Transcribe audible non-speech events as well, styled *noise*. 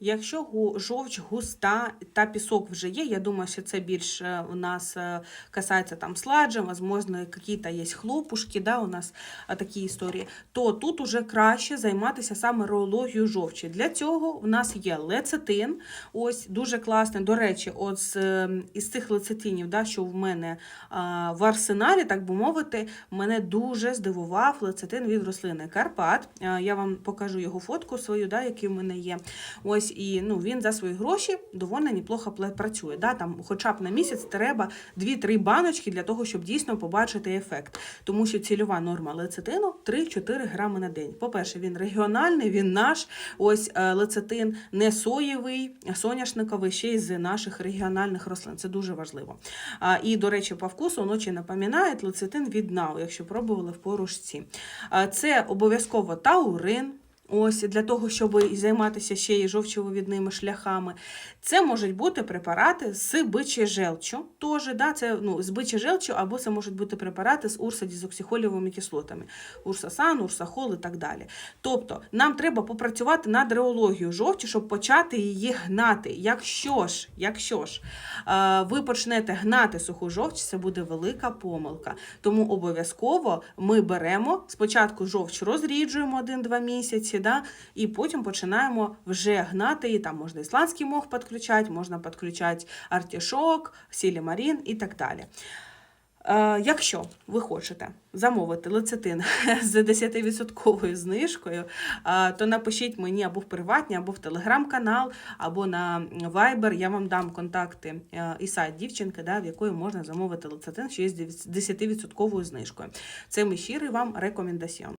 Якщо жовч густа та пісок вже є, я думаю, що це більш е, у нас е, касається там сладжа, возможно, какие-то є хлопушки, да, у нас такі історії, то тут уже краще займатися саме роологією жовчі. Для цього в нас є лецитин, ось дуже класний. До речі, от з, е, із цих лецитинів, да, що в мене а, в арсеналі, так би мовити, мене дуже здивував лецитин від рослини Карпат. А, Я вам покажу його фотку свою, да, який в мене є. Ось і ну, він за свої гроші доволі неплохо працює. Да? Там, хоча б на місяць треба 2-3 баночки для того, щоб дійсно побачити ефект. Тому що цільова норма лецитину 3-4 грами на день. По-перше, він регіональний, він наш. Ось е, лецитин не соєвий, соняшниковий, ще й з наших регіональних рослин. Це дуже важливо. І, до речі, по вкусу ночі напоминає лецитин від НАУ, якщо пробували в порошці. А, це обов'язково таурин. Ось для того, щоб займатися ще й жовчововідними шляхами. Це можуть бути препарати з бичі желчу. Теж, да, це ну, з бичі желчу, або це можуть бути препарати з урсадізоксихолівими кислотами, урсасан, урсахол і так далі. Тобто нам треба попрацювати над реологією жовчі, щоб почати її гнати. Якщо ж, якщо ж е, ви почнете гнати суху жовч, це буде велика помилка. Тому обов'язково ми беремо спочатку жовч розріджуємо 1-2 місяці, да, і потім починаємо вже гнати її. Там можна ісландський мох підключати, можна підключати артішок, сілімарін і так далі. Е, Якщо ви хочете замовити лецитин *laughs* з 10% знижкою, е, то напишіть мені або в приватні, або в телеграм-канал, або на Viber. Я вам дам контакти е, і сайт дівчинки, в якої можна замовити лецитин ще з 10% знижкою. Це мій щирий вам рекомендаціон.